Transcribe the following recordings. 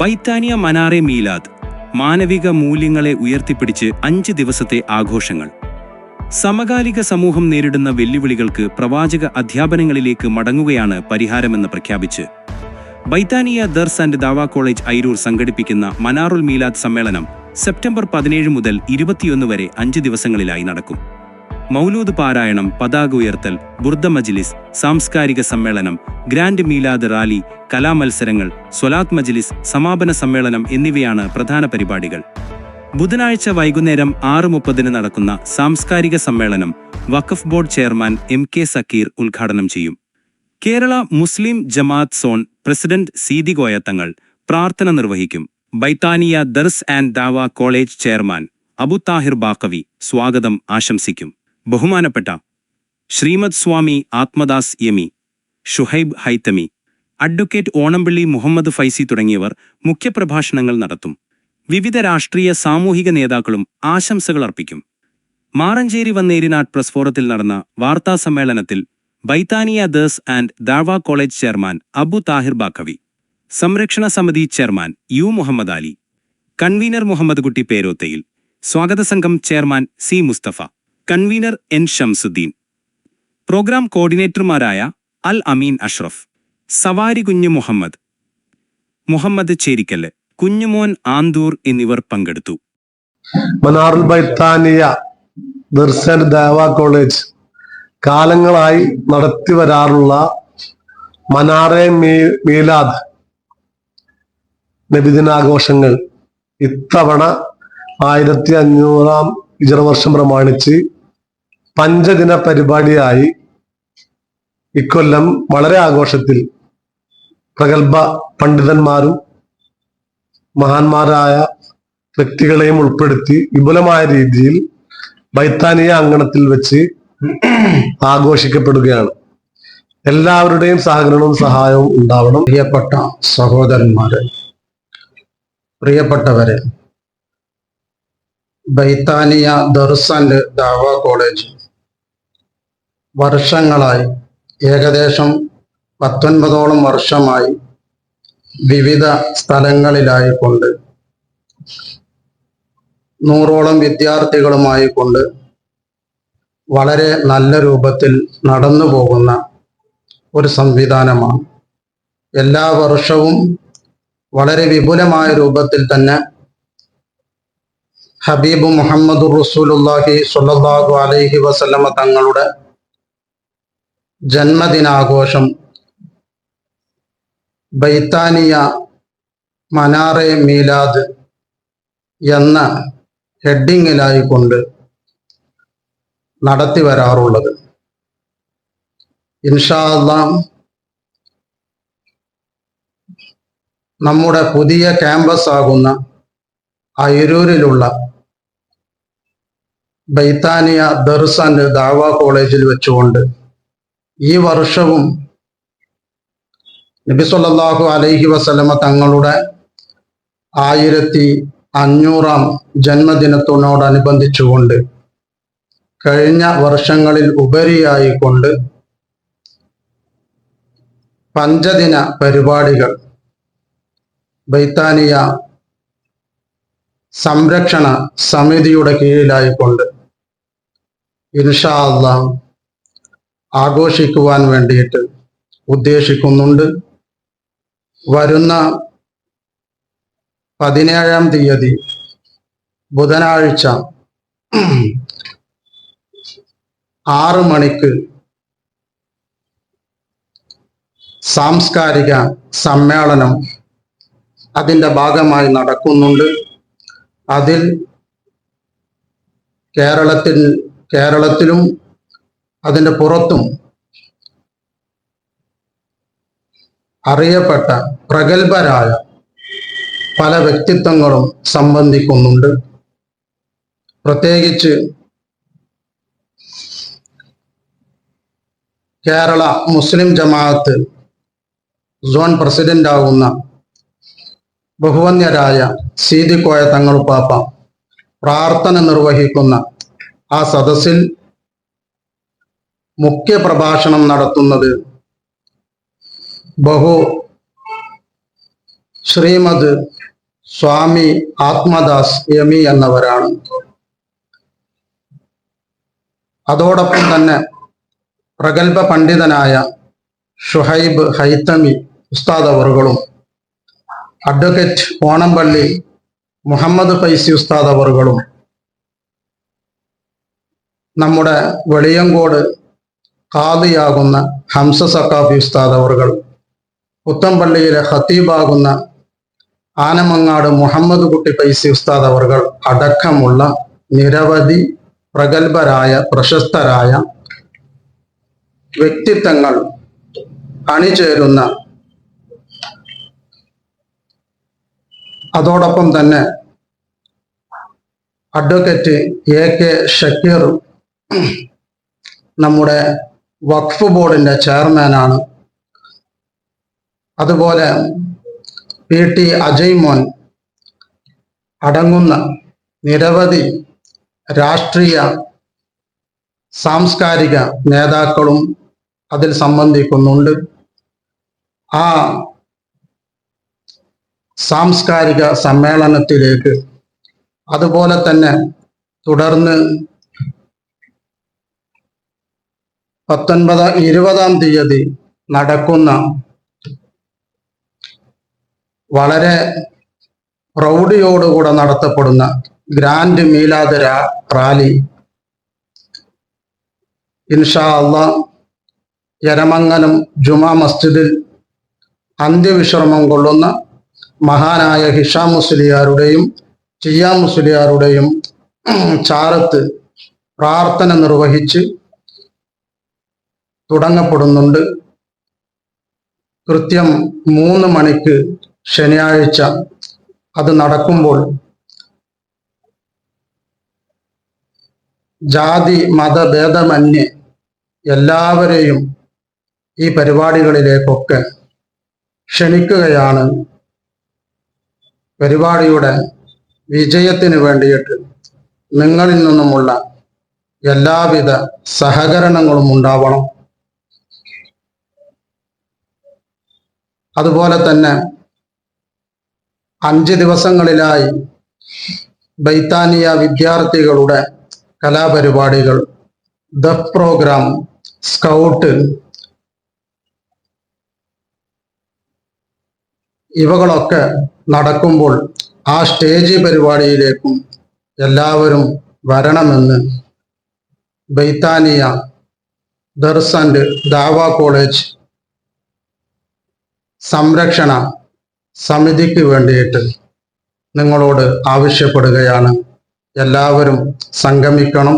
ബൈത്താനിയ മനാറെ മീലാദ് മാനവിക മൂല്യങ്ങളെ ഉയർത്തിപ്പിടിച്ച് അഞ്ച് ദിവസത്തെ ആഘോഷങ്ങൾ. സമകാലിക സമൂഹം നേരിടുന്ന വെല്ലുവിളികൾക്ക് പ്രവാചക അധ്യാപനങ്ങളിലേക്ക് മടങ്ങുകയാണ് പരിഹാരമെന്ന് പ്രഖ്യാപിച്ച് ബൈത്താനിയ ദർസ് ആൻഡ് ദാവ കോളേജ് ഐരൂർ സംഘടിപ്പിക്കുന്ന മനാറുൽ മീലാദ് സമ്മേളനം സെപ്റ്റംബർ പതിനേഴ് മുതൽ ഇരുപത്തിയൊന്ന് വരെ അഞ്ച് ദിവസങ്ങളിലായി നടക്കും. മൗലൂദ് പാരായണം പതാക ഉയർത്തൽ ബുർദ മജ്ലിസ് സാംസ്കാരിക സമ്മേളനം ഗ്രാൻഡ് മീലാദ് റാലി കലാമത്സരങ്ങൾ സ്വലാത്ത് മജ്ലിസ് സമാപന സമ്മേളനം എന്നിവയാണ് പ്രധാന പരിപാടികൾ. ബുധനാഴ്ച വൈകുന്നേരം ആറ് മുപ്പതിന് നടക്കുന്ന സാംസ്കാരിക സമ്മേളനം Waqf board chairman M K Zakir ഉദ്ഘാടനം ചെയ്യും. കേരള മുസ്ലിം ജമാഅത്ത് സോൺ പ്രസിഡന്റ് സീതി കോയ പ്രാർത്ഥന നിർവഹിക്കും. Baithaniya Dars and Dawa college chairman Abu Thahir Baqavi സ്വാഗതം ആശംസിക്കും. ബഹുമാനപ്പെട്ട ശ്രീമദ് സ്വാമി ആത്മദാസ് യമി ഷുഹൈബ് ഹൈത്തമി അഡ്വക്കേറ്റ് ഓണംപിള്ളി മുഹമ്മദ് ഫൈസി തുടങ്ങിയവർ മുഖ്യപ്രഭാഷണങ്ങൾ നടത്തും. വിവിധ രാഷ്ട്രീയ സാമൂഹിക നേതാക്കളും ആശംസകൾ അർപ്പിക്കും. മാറഞ്ചേരി വന്നേരിനാട് പ്രസ് ഫോറത്തിൽ നടന്ന വാർത്താ സമ്മേളനത്തിൽ Baithaniya Des and Dawa college chairman Abu Thahir Baqavi സംരക്ഷണ സമിതി chairman U Muhammad Ali convener Muhammad Kutty പേരോത്തയിൽ സ്വാഗത സംഘം chairman C Musthafa. Convener N Shamsuddeen. Programme കോർഡിനേറ്റർമാരായ Al Ameen Ashraf സവാരി കുഞ്ഞു മുഹമ്മദ് മുഹമ്മദ് ചേരിക്കല്ല് കുഞ്ഞുമോൻ ആന്തൂർ എന്നിവർ പങ്കെടുത്തു. ദേവ കോളേജ് കാലങ്ങളായി നടത്തി വരാറുള്ള മനാറെ മീലാദ് നബിദിനാഘോഷങ്ങൾ ഇത്തവണ ആയിരത്തി അഞ്ഞൂറാം ഇജറ വർഷം പ്രമാണിച്ച് പഞ്ചദിന പരിപാടിയായി ഇക്കൊല്ലം വളരെ ആഘോഷത്തിൽ പ്രഗത്ഭ പണ്ഡിതന്മാരും മഹാന്മാരായ വ്യക്തികളെയും ഉൾപ്പെടുത്തി വിപുലമായ രീതിയിൽ ബൈത്താനിയ അങ്കണത്തിൽ വെച്ച് ആഘോഷിക്കപ്പെടുകയാണ്. എല്ലാവരുടെയും സഹകരണവും സഹായവും ഉണ്ടാവണം. പ്രിയപ്പെട്ട സഹോദരന്മാരെ പ്രിയപ്പെട്ടവരെ ബൈത്താനിയ ദർസ് ആൻഡ് ദാവ കോളേജ് വർഷങ്ങളായി. ഏകദേശം പത്തൊൻപതോളം വർഷമായി വിവിധ സ്ഥലങ്ങളിലായി കൊണ്ട് നൂറോളം വിദ്യാർത്ഥികളുമായി കൊണ്ട് വളരെ നല്ല രൂപത്തിൽ നടന്നു പോകുന്ന ഒരു സംവിധാനമാണ്. എല്ലാ വർഷവും വളരെ വിപുലമായ രൂപത്തിൽ തന്നെ ഹബീബ് മുഹമ്മദ് റസൂലുല്ലാഹി സുല്ലാഹു അലൈഹി വസല്ലമ തങ്ങളുടെ ജന്മദിനാഘോഷം. ബൈത്താനിയ മനാറെ മീലാദ് എന്ന ഹെഡിങ്ങിലായിക്കൊണ്ട് നടത്തി വരാറുള്ളത്. ഇൻഷാ അള്ളാം നമ്മുടെ പുതിയ ക്യാമ്പസ് ആകുന്ന അയിരൂരിലുള്ള ബൈത്താനിയ ദർസ് ആൻഡ് ദാവ കോളേജിൽ വെച്ചുകൊണ്ട് ഈ വർഷവും നബി സല്ലല്ലാഹു അലൈഹി വസല്ലമ തങ്ങളുടെ ആയിരത്തി അഞ്ഞൂറാം ജന്മദിനത്തോടനുബന്ധിച്ചുകൊണ്ട് കഴിഞ്ഞ വർഷങ്ങളിൽ ഉപരിയായി കൊണ്ട് പഞ്ചദിന പരിപാടികൾ ബൈത്താനിയ സംരക്ഷണ സമിതിയുടെ കീഴിലായിക്കൊണ്ട് ഇൻഷാ അള്ളാഹ് ആഘോഷിക്കുവാൻ വേണ്ടിയിട്ട് ഉദ്ദേശിക്കുന്നുണ്ട്. വരുന്ന പതിനേഴാം തീയതി ബുധനാഴ്ച ആറ് മണിക്ക് സാംസ്കാരിക സമ്മേളനം അതിന്റെ ഭാഗമായി നടക്കുന്നുണ്ട്. അതിൽ കേരളത്തിൽ കേരളത്തിലും അതിന്റെ പുറത്തും അറിയപ്പെട്ട പ്രഗത്ഭരായ പല വ്യക്തിത്വങ്ങളും സംബന്ധിക്കുന്നുണ്ട്. പ്രത്യേകിച്ച് കേരള മുസ്ലിം ജമാഅത്ത് സോൺ പ്രസിഡന്റ് ആകുന്ന ബഹുവന്യരായ തങ്ങൾ തങ്ങളുപ്പാപ്പ പ്രാർത്ഥന നിർവഹിക്കുന്ന ആ സദസ്സിൽ മുഖ്യ പ്രഭാഷണം നടത്തുന്നത് ബഹു ശ്രീമദ് സ്വാമി ആത്മദാസ് യമി എന്നവരാണ്. അതോടൊപ്പം തന്നെ പ്രഗത്ഭ പണ്ഡിതനായ ഷുഹൈബ് ഹൈത്തമി ഉസ്താദ് അവറുകളും അഡ്വക്കേറ്റ് ഓണംപള്ളി മുഹമ്മദ് ഫൈസി ഉസ്താദ് അവറുകളും നമ്മുടെ വെളിയങ്കോട് ഖാദിയാകുന്ന ഹംസ സക്കാഫി ഉസ്താദ് അവറുകൾ പുത്തമ്പള്ളിയിലെ ഖത്തീബാകുന്ന ആനമങ്ങാട് മുഹമ്മദ് കുട്ടി പൈസി ഉസ്താദ് അവറുകൾ അടക്കമുള്ള നിരവധി പ്രഗത്ഭരായ പ്രശസ്തരായ വ്യക്തിത്വങ്ങൾ അണിചേരുന്ന അതോടൊപ്പം തന്നെ അഡ്വക്കേറ്റ് എ കെ ഷക്കീർ നമ്മുടെ വഖഫ് ബോർഡിന്റെ ചെയർമാനാണ്. അതുപോലെ പി ടി അജയ് മോൻ അടങ്ങുന്ന നിരവധി രാഷ്ട്രീയ സാംസ്കാരിക നേതാക്കളും അതിൽ സംബന്ധിക്കുന്നുണ്ട്. ആ സാംസ്കാരിക സമ്മേളനത്തിലേക്ക് അതുപോലെ തന്നെ തുടർന്ന് പത്തൊൻപതാം ഇരുപതാം തീയതി നടക്കുന്ന വളരെ പ്രൗഢിയോടുകൂടെ നടത്തപ്പെടുന്ന ഗ്രാൻഡ് മീലാദ് റാലി. ഇൻഷാ അള്ള എരമംഗലം ജുമാ മസ്ജിദിൽ അന്ത്യവിശ്രമം കൊള്ളുന്ന മഹാനായ ഹിഷാം മുസ്ലിയാരുടെയും ചിയാ മുസ്ലിയാരുടെയും ചാരത്ത് പ്രാർത്ഥന നിർവഹിച്ച് തുടങ്ങപ്പെടുന്നുണ്ട്. കൃത്യം മൂന്ന് മണിക്ക് ശനിയാഴ്ച അത് നടക്കുമ്പോൾ ജാതി മതഭേദമന്യേ എല്ലാവരെയും ഈ പരിപാടികളിലേക്കൊക്കെ ക്ഷണിക്കുകയാണ്. പരിപാടിയുടെ വിജയത്തിന് വേണ്ടിയിട്ട് നിങ്ങളിൽ നിന്നുമുള്ള എല്ലാവിധ സഹകരണങ്ങളും ഉണ്ടാവണം. അതുപോലെ തന്നെ അഞ്ച് ദിവസങ്ങളിലായി ബൈത്താനിയ വിദ്യാർത്ഥികളുടെ കലാപരിപാടികൾ ദ പ്രോഗ്രാം സ്കൗട്ട് ഇവകളൊക്കെ നടക്കുമ്പോൾ ആ സ്റ്റേജ് പരിപാടിയിലേക്കും എല്ലാവരും വരണമെന്ന് ബൈത്താനിയ ദർസ് ആൻഡ് ദാവ കോളേജ് സംരക്ഷണ സമിതിക്ക് വേണ്ടിയിട്ട് നിങ്ങളോട് ആവശ്യപ്പെടുകയാണ്. എല്ലാവരും സംഗമിക്കണം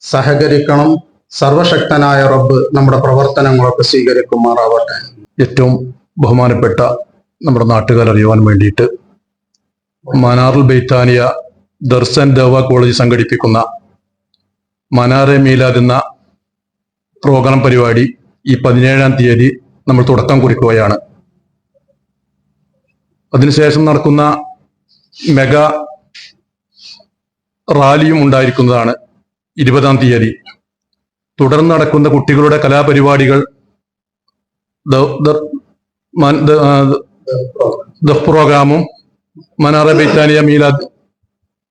സഹകരിക്കണം. സർവശക്തനായ റബ്ബ് നമ്മുടെ പ്രവർത്തനങ്ങളൊക്കെ സ്വീകരിക്കുമാറാവട്ടെ. ഏറ്റവും ബഹുമാനപ്പെട്ട നമ്മുടെ നാട്ടുകാർ അറിയുവാൻ വേണ്ടിയിട്ട് മനാറുൽ ബൈത്താനിയ ദർശൻ ദവ കോളേജ് സംഘടിപ്പിക്കുന്ന മനാറെ മീലാദ് എന്ന പ്രോഗ്രാം പരിപാടി ഈ പതിനേഴാം തീയതി നമ്മൾ തുടക്കം കുറിക്കുകയാണ്. അതിനുശേഷം നടക്കുന്ന മെഗാ റാലിയും ഉണ്ടായിരിക്കുന്നതാണ് ഇരുപതാം തീയതി. തുടർന്ന് നടക്കുന്ന കുട്ടികളുടെ കലാപരിപാടികൾ ദഫ് പ്രോഗ്രാമും മനാറ ബൈത്താനിയ മീലാദ്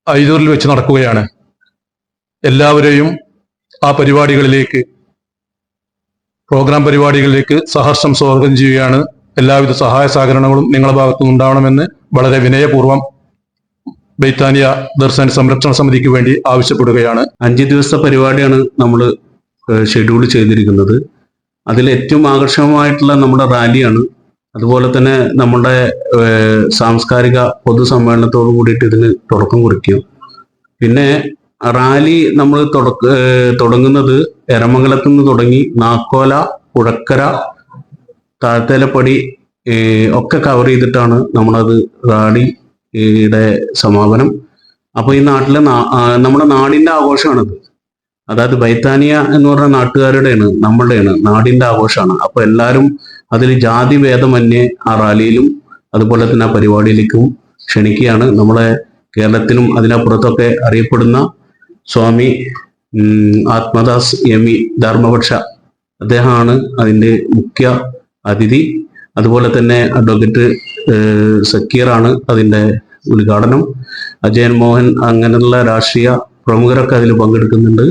ഐദൂറിൽ വെച്ച് നടക്കുകയാണ്. എല്ലാവരെയും ആ പരിപാടികളിലേക്ക് പ്രോഗ്രാം പരിപാടികളിലേക്ക് സഹർഷം സ്വാഗതം ചെയ്യുകയാണ് എല്ലാവിധ സഹായ സഹകരണങ്ങളും നിങ്ങളുടെ ഭാഗത്തു നിന്നുണ്ടാവണമെന്ന് വളരെ വിനയപൂർവം ബൈത്താനിയ ദർശന സംരക്ഷണ സമിതിക്ക് വേണ്ടി ആവശ്യപ്പെടുകയാണ്. അഞ്ച് ദിവസത്തെ പരിപാടിയാണ് നമ്മൾ ഷെഡ്യൂൾ ചെയ്തിരിക്കുന്നത്. അതിൽ ഏറ്റവും ആകർഷകമായിട്ടുള്ള നമ്മുടെ റാലിയാണ്. അതുപോലെ തന്നെ നമ്മുടെ സാംസ്കാരിക പൊതുസമ്മേളനത്തോട് കൂടിയിട്ട് ഇതിന് തുടക്കം കുറിക്കും. പിന്നെ റാലി നമ്മൾ തുടങ്ങുന്നത് എരമംഗലത്ത് നിന്ന് തുടങ്ങി നാക്കോല പുഴക്കര താഴ്ത്തേലപ്പടി പടി ഒക്കെ കവർ ചെയ്തിട്ടാണ് നമ്മളത് റാലിയുടെ സമാപനം. അപ്പോൾ ഈ നാട്ടിലെ നമ്മുടെ നാടിന്റെ ആഘോഷമാണത്. അതായത് ബൈത്താനിയ എന്ന് പറഞ്ഞ നാട്ടുകാരുടെയാണ് നമ്മളുടെയാണ് നാടിന്റെ ആഘോഷമാണ്. അപ്പോൾ എല്ലാവരും അതിൽ ജാതി ഭേദമന്യേ ആ റാലിയിലും അതുപോലെ തന്നെ ആ പരിപാടിയിലേക്കും ക്ഷണിക്കുകയാണ്. നമ്മളെ കേരളത്തിനും അതിനപ്പുറത്തൊക്കെ അറിയപ്പെടുന്ന സ്വാമി ആത്മദാസ് ആത്മദാസ് യമി ധർമ്മപക്ഷ. അദ്ദേഹമാണ് അതിന്റെ മുഖ്യ അതിഥി. അതുപോലെ തന്നെ അഡ്വക്കേറ്റ് സക്കീറാണ് അതിന്റെ ഉദ്ഘാടനം. അജയൻ മോഹൻ അങ്ങനെയുള്ള രാഷ്ട്രീയ പ്രമുഖരൊക്കെ അതിൽ പങ്കെടുക്കുന്നുണ്ട്.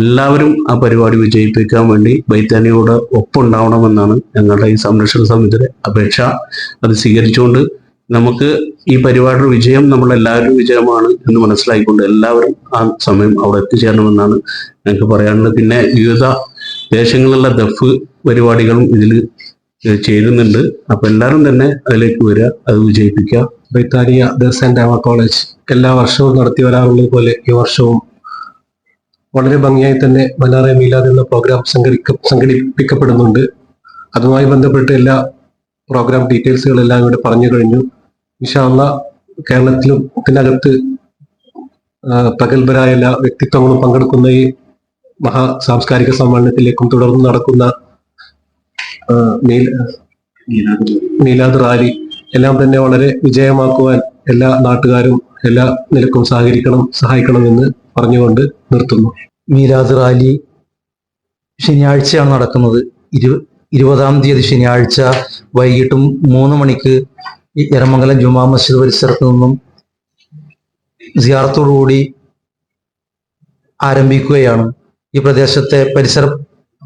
എല്ലാവരും ആ പരിപാടി വിജയിപ്പിക്കാൻ വേണ്ടി ബൈത്താനിയോട് ഒപ്പുണ്ടാവണമെന്നാണ് ഞങ്ങളുടെ ഈ സംരക്ഷണ സമിതിയുടെ അപേക്ഷ. അത് സ്വീകരിച്ചുകൊണ്ട് നമുക്ക് ഈ പരിപാടിയുടെ വിജയം നമ്മളെല്ലാവരും വിജയമാണ് എന്ന് മനസ്സിലാക്കിക്കൊണ്ട് എല്ലാവരും ആ സമയം അവിടെ എത്തിച്ചേരണമെന്നാണ് ഞങ്ങൾക്ക് പറയാനുള്ളത്. പിന്നെ വിവിധ ദേശങ്ങളിലുള്ള ദഫ് പരിപാടികളും ഇതിൽ ചേരുന്നുണ്ട്. അപ്പൊ എല്ലാവരും തന്നെ അതിലേക്ക് വരിക അത് വിജയിപ്പിക്കുക. ബൈത്താരിയ ദർസ് ആൻഡ് ഡാമ കോളേജ് എല്ലാ വർഷവും നടത്തി വരാറുള്ളത് പോലെ ഈ വർഷവും വളരെ ഭംഗിയായി തന്നെ മനാറെ മീലാദ് എന്ന പ്രോഗ്രാം സംഘടിക്ക സംഘടിപ്പിക്കപ്പെടുന്നുണ്ട്. അതുമായി ബന്ധപ്പെട്ട് എല്ലാ പ്രോഗ്രാം ഡീറ്റെയിൽസുകളെല്ലാം ഇവിടെ പറഞ്ഞു കഴിഞ്ഞു. വിശാല കേരളത്തിലും ഇതിനകത്ത് പ്രഗത്ഭരായ എല്ലാ വ്യക്തിത്വങ്ങളും പങ്കെടുക്കുന്ന ഈ മഹാ സാംസ്കാരിക സമ്മേളനത്തിലേക്കും തുടർന്ന് നടക്കുന്ന മീലാദ് റാലി. എല്ലാം തന്നെ വളരെ വിജയമാക്കുവാൻ എല്ലാ നാട്ടുകാരും എല്ലാ നിലക്കും സഹകരിക്കണം സഹായിക്കണമെന്ന് പറഞ്ഞുകൊണ്ട് നിർത്തുന്നു. മീലാദ് റാലി ശനിയാഴ്ചയാണ് നടക്കുന്നത്. ഇരു ഇരുപതാം തീയതി ശനിയാഴ്ച വൈകിട്ടും മൂന്ന് മണിക്ക് എരമംഗലം ജുമാ മസ്ജിദ് പരിസരത്ത് നിന്നും സിയാറത്തോടുകൂടി ആരംഭിക്കുകയാണ്. ഈ പ്രദേശത്തെ പരിസര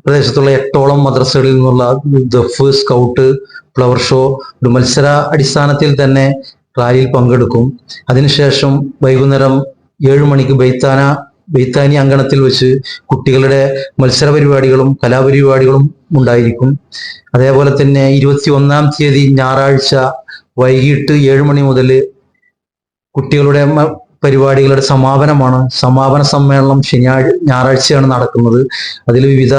പ്രദേശത്തുള്ള എട്ടോളം മദ്രസകളിൽ നിന്നുള്ള ദഫ് സ്കൗട്ട് ഫ്ലവർ ഷോ ഒരു മത്സര അടിസ്ഥാനത്തിൽ തന്നെ റാലിയിൽ പങ്കെടുക്കും. അതിനുശേഷം വൈകുന്നേരം ഏഴു മണിക്ക് ബൈത്താന ബൈത്താനി അങ്കണത്തിൽ വെച്ച് കുട്ടികളുടെ മത്സര പരിപാടികളും കലാപരിപാടികളും ഉണ്ടായിരിക്കും. അതേപോലെ തന്നെ ഇരുപത്തി ഒന്നാം തീയതി ഞായറാഴ്ച വൈകിട്ട് ഏഴ് മണി മുതൽ കുട്ടികളുടെ പരിപാടികളുടെ സമാപനമാണ്. സമാപന സമ്മേളനം ശനിയാഴ്ച ഞായറാഴ്ചയാണ് നടക്കുന്നത്. അതിൽ വിവിധ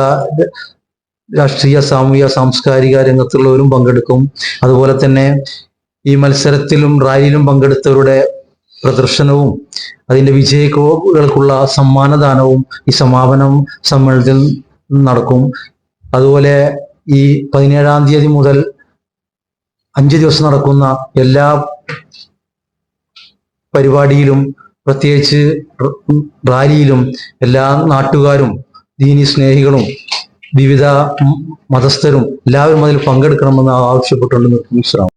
രാഷ്ട്രീയ സാമൂഹിക സാംസ്കാരിക രംഗത്തുള്ളവരും പങ്കെടുക്കും. അതുപോലെ തന്നെ ഈ മത്സരത്തിലും റാലിയിലും പങ്കെടുത്തവരുടെ പ്രദർശനവും അതിന്റെ വിജയികൾക്കുള്ള സമ്മാനദാനവും ഈ സമാപനം സമ്മേളനത്തിൽ നടക്കും. അതുപോലെ ഈ പതിനേഴാം തീയതി മുതൽ അഞ്ച് ദിവസം നടക്കുന്ന എല്ലാ പരിപാടിയിലും പ്രത്യേകിച്ച് റാലിയിലും എല്ലാ നാട്ടുകാരും ദീനി സ്നേഹികളും വിവിധ മതസ്ഥരും എല്ലാവരും അതിൽ പങ്കെടുക്കണമെന്ന് ആവശ്യപ്പെട്ടുകൊണ്ട് നിർത്തുന്നു.